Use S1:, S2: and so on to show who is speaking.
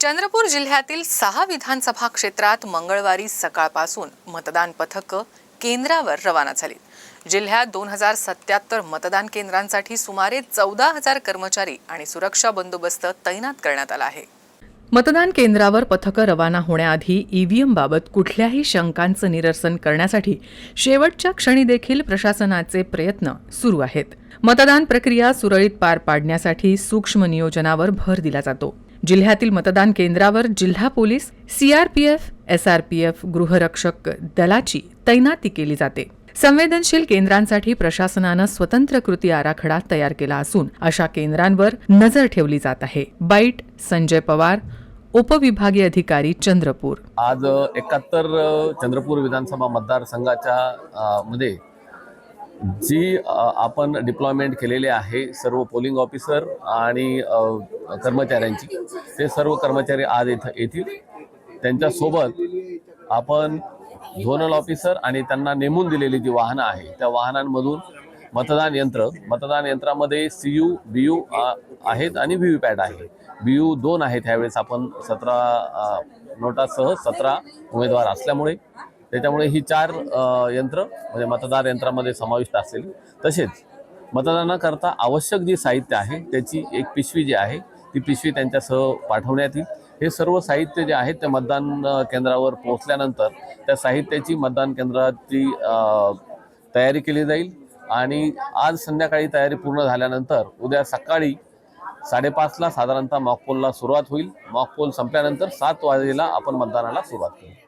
S1: चंद्रपूर जिल्ह्यातील सहा विधानसभा क्षेत्रात मंगळवारी सकाळपासून मतदान पथकं केंद्रावर रवाना झाली जिल्ह्यात दोन हजार सत्याहत्तर मतदान केंद्रांसाठी सुमारे चौदा हजार कर्मचारी आणि सुरक्षा बंदोबस्त तैनात करण्यात आला आहे. मतदान केंद्रावर पथकं रवाना होण्याआधी ईव्हीएम बाबत कुठल्याही शंकांचं निरसन करण्यासाठी शेवटच्या क्षणी देखील प्रशासनाचे प्रयत्न सुरू आहेत. मतदान प्रक्रिया सुरळीत पार पाडण्यासाठी सूक्ष्म नियोजनावर भर दिला जातो. जिल्ह्यातील मतदान केंद्रावर जिल्हा पोलीस सीआरपीएफ एसआरपीएफ गृहरक्षक दलाची तैनाती केली जाते. संवेदनशील केंद्रांसाठी प्रशासनानं स्वतंत्र कृती आराखडा तयार केला असून अशा केंद्रांवर नजर ठेवली जात आहे. बाईट संजय पवार उपविभागीय अधिकारी चंद्रपूर.
S2: आज एकाहत्तर चंद्रपूर विधानसभा मतदारसंघाच्या मध्ये जी आपण डिप्लॉयमेंट केलेले आहे सर्व पोलिंग ऑफिसर आणि कर्मचाऱ्यांची ते सर्व कर्मचारी आज इथं येतील. त्यांच्यासोबत आपण झोनल ऑफिसर आणि त्यांना नेमून दिलेली जी वाहनं आहे त्या वाहनांमधून मतदान यंत्र मतदान यंत्रामध्ये सी यू बी यू आहेत आणि व्ही व्ही पॅट आहे. बी यू दोन आहेत ह्यावेळेस आपण सतरा नोटासह सतरा उमेदवार असल्यामुळे त्याच्यामुळे ही चार यंत्र म्हणजे मतदार यंत्रामध्ये समाविष्ट असेल तसेच मतदानाकरता आवश्यक जी साहित्य आहे त्याची एक पिशवी जी आहे ती पिशवी त्यांच्यासह पाठवण्यात येईल. हे सर्व साहित्य जे आहे ते मतदान केंद्रावर पोहोचल्यानंतर त्या साहित्याची मतदान केंद्राची तयारी केली जाईल. आणि आज संध्याकाळी तयारी पूर्ण झाल्यानंतर उद्या सकाळी साडेपाचला साधारणतः मॉकपोलला सुरुवात होईल. मॉकपोल संपल्यानंतर सात वाजेला आपण मतदानाला सुरुवात करू.